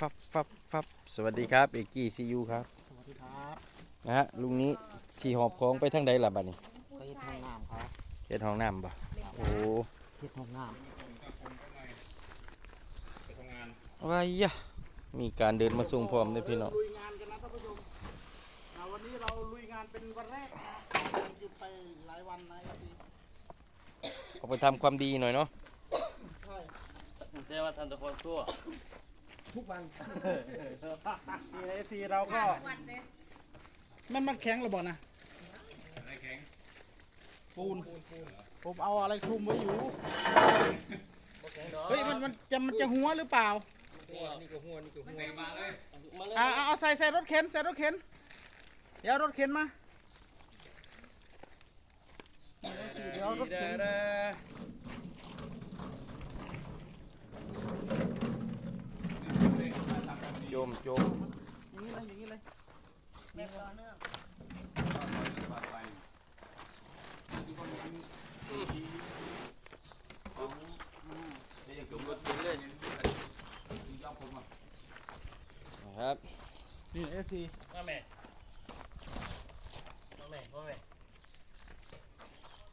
ฟับฟับฟับสวัสดีครับเอกกี้ซียูครับสวัสดีครับนะฮะลุงนี้สีหอบของไปทางใดล่ะบัดนี้ไปเฮ็ดห้องน้ำครับเฮ็ดห้องน้ำบ่โอ้เฮ็ดห้องน้อะไรยะมีการเดินมาส่งพร้อมด้วยพี่น้องลุยงานกันนะท่านผู้ชมอ่าวันนี้เราลุยงานเป็นวันแรกนะหยุดไปหลายวันนะพี่เอาไปทำความดีหน่อยเนาะใช่ไม่ใช่ว่าทันตะคนทั่ว ทุกวันทีไอซีเราก็มันมันแข็งหรือเปล่านะปูน ผมเอาอะไรคลุมไว้อยู่ เฮ้ยมันมันจะมันจะหัวหรือเปล่าอ่าเอาเอาใส่ใส่รถเข็นใส่รถเข็น เดี๋ยวเอารถเข็นมา เดี๋ยวเอารถเข็น จมโจมอย่างนี้เลยอย่างนี้เลยแบบต่อเนื่องครับนี่เอซีมาแม่มาแม่มาแม่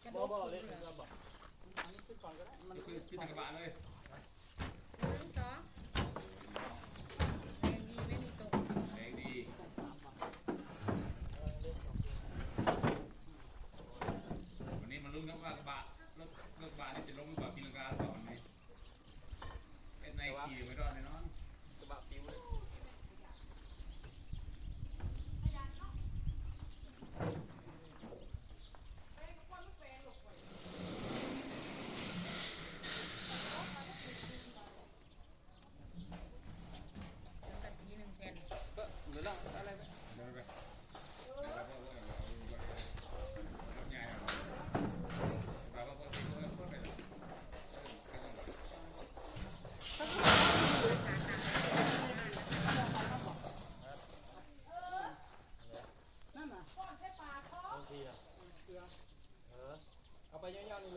จะบดูอบอหเล็นึ่กงนะครับบอกอันนี้ขึ้นก่อนก็ได้มันขึ้นกระบะเลย สองแรงดีไม่มีตก แรงดีวันนี้มาลุ้นครับว่ากระบะรถรถกระบะนี่จะล้มหรือเปล่าปีลังกาหรือเปล่าวันนี้ เป็นในขี่ไม่รอดแน่นาะระบะปิวเลย แล้วก็ทีหนึ่งแผ่น เดี๋ยวไปรถใหญ่เอาเราก็พอที่รถก็ไปแล้ว นั่นน่ะ บางทีอะเออเอาไปย่างๆนี่เลยบ่เออ ตรงนี้นี่เองตรงนี้ไกลว่างๆเลยจะได้ แล้ว น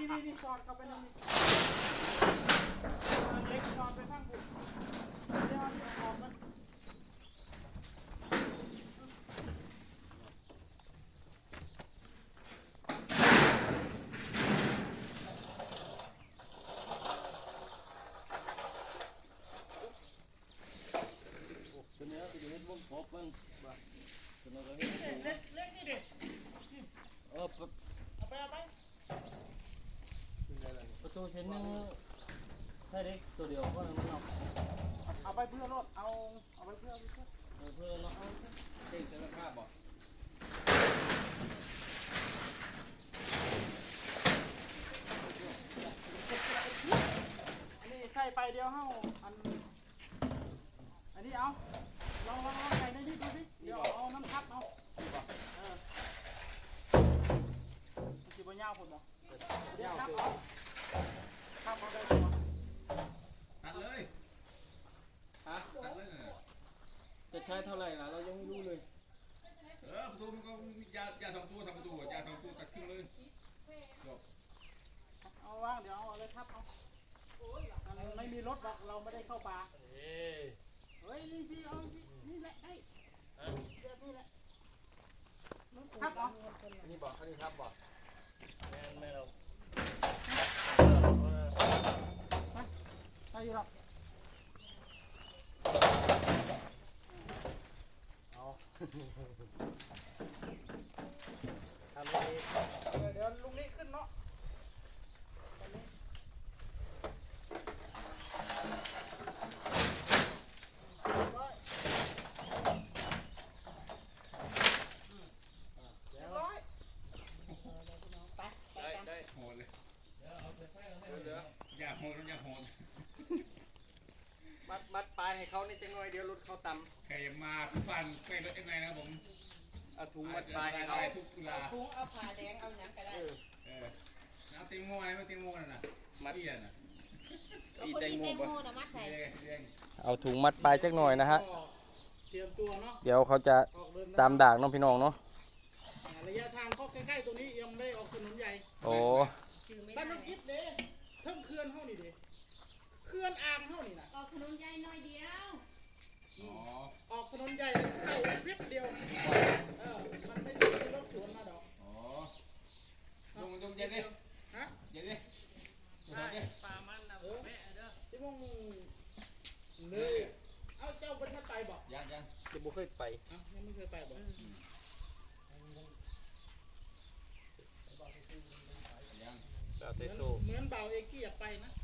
ี่นี่นี่สอดเข้าไปในนี้เล็กสอดไปข้างบนเดี๋ยวเอาที่ออกมัน ตัวนี้ตัวนี้มันพบมันบ่ตัวนี้ก็ เฮ็ดเล็กเล็กนี่ดิเออประเอาไปเอาไปประตูชั้นนึงใช่เด็กตัวเดียวก็มันเอาเอาไปเพื่อรถเอาเอาไปเพื่อเอาไปเพื่อเออเพื่อนเนาะเอาเต้นจะราคาบอกอันนี้ใส่ไปเดียวเฮาอันอันนี้เอาลองลอง ยาวพุ่นบ่เดี๋ยวครับเอาครับเอาได้บ่ตัดเลยฮะตัดเลยน่ะจะใช้เท่าไหร่ล่ะเรายังไม่รู้เลย เออประตูมันก็ยายาสองตัวทำประตูยาสองตัวตัดครึ่งเลยจบเอาว่างเดี๋ยวเอาอะไรทับเอามันไม่มีรถหรอกเราไม่ได้เข้าป่าเอ้ยเฮ้ยนี่สิเอาสินี่แหละได้เดี๋ยวนี่แหละทับเอาอันนี้บอกอันนี้ครับบอกแม่นแม่เรา ได้อยู่หรอกทำเลย เดี๋ยวเดี๋ยวลุงนี้ขึ้นเนาะเรียบร้อย ไปไป ได้ กัน ได้ โหดเลย เหลือ อย่าโหดอย่าโหด มัดมัดปลายให้ เขานี่จังหน่อยเดี๋ยวรถเขาต่ใครมาทุกบ้านไปรถยังไงนะครับผมำเอาถุงมัดปลายให้เขาได้ทุกเวลาถุงเอาผ้าแดงเอาหยังก็ได้เออเอาเตียงโม่อะไรไม่เตียงโม่น่ะนะมัดเอียนน่ะเอาคนที่แตงโมนะมัดใส่เรียงเรียงเอาถุงมัดปลายจักหน่อยนะฮะกเตรียมตัวเนาะเดี๋ยวเขาจะออกเดินตามดากเน้องพี่น้องเนาะ ระยะทางก็ใกล้ๆตรงนี้ยังไม่ได้ออกถนนใหญ่โอ้จือไม่บ้านได้น้องกิ๊บเด้เทิงเขื่อนเฮานี่เด้เขื่อนอ่างเฮานี่น่ะออกถนนใหญ่หน่อยเดียวอ๋อ ออกถนนใหญ่เลยเข้าเว็บเดียวเออมันไม่ได้มีรถสวนมาดอกอ๋อลงลงเย็นดิฮะเย็นดิเย็นดิปลามันนะแม่เด้อที่มงเลยเอาเจ้าเป็นมาไตบอกยังยังเดี๋ยวบุเคยไปเอ้ายังไม่เคยไปบอกยังสาวเตเหมือนโซเหมือนเบาเอกี้อยากไปนะไ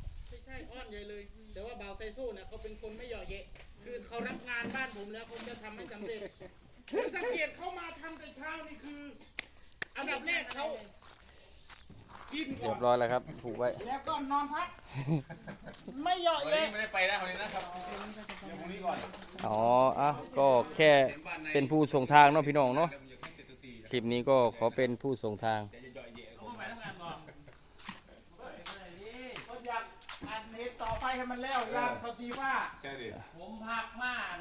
ม่ใช่อ้อนใหญ่เลย แต่ว่าเบาไตโซ่เนี่ยเขาเป็นคนไม่เหยาะเยะ คือเขารับงานบ้านผมแล้วเขาจะทำให้สำเร็จผมสังเกตเขามาทำแต่เช้านี่คือ อันดับแรกเขากินก่เรีอยนบร้อยแล้วครับ ผูกไว้ แล้วก็นอนพัก ไม่เหยาะวันเยะ นี้ไม่ได้ไปนะวันนี้นะครับเดี๋ยวพรุ่งนี้ก่อนอ๋อ อะ ก็แค่เป็นผู้ส่งทางเนาะพี่น้องเนาะดี๋ยวผมอยากให้เสร็จสักทีคลิปนี้ก็ขอเป็นผู้ส่งทาง เดี๋ยวจะย่อยเยอะผม ไปทำงานก่อนก็อยากอันนี้ต่อไป ให้มันแล้วอยากเขาตีว่าใช่ดิผมพักม่าน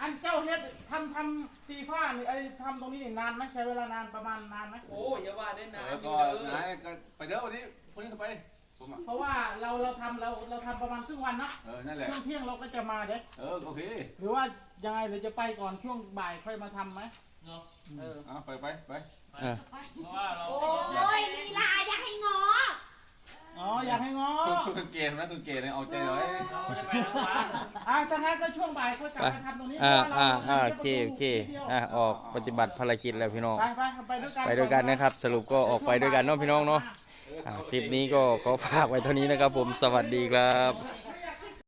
อันเจ้าเฮ็ดทำทำตีฟ้านี่ไอ้ทำตรงนี้นี่นานไหมใช้เวลานานประมาณนานไหมโอ้อย่าว่าได้นาเอนอก็นายก็ไปเด้อวันนี้พรุ่งนี้ก็ไปผมอะเพราะว่าเราเราทำเราเราทำประมาณครึ่งวันเนาะเออนั่นแหละช่วงเที่ยงเราก็จะมาเด้เออโอเคหรือว่ายังไงหรือจะไปก่อนช่วงบ่ายค่อยมาทำไหมเนาะเออเอาไปไปไปอะเพราะว่าเราโอ้ยลีลาอยากให้งอ อ๋ออยากให้ง้อคุณคุณเกณฑ์นะคุณเกณฑ์เอาใจเลยเราจะไปทำงานอะถ้างั้นก็ช่วงบ่ายค่อยกลับมาทำตรงนี้อ่าเพระอ่าว่อ่ารโอเคโอเคอะออกปฏิบัติภารกิจแล้วพี่น้อง ไปไปไปด้วยกันไปด้วยกันนะครับ สรุปก็ออกไปด้วยกันเนาะพี่น้องเนาะอะคลิปนี้ก็ขอฝากไว้เท่านี้นะครับผมสวัสดีครับ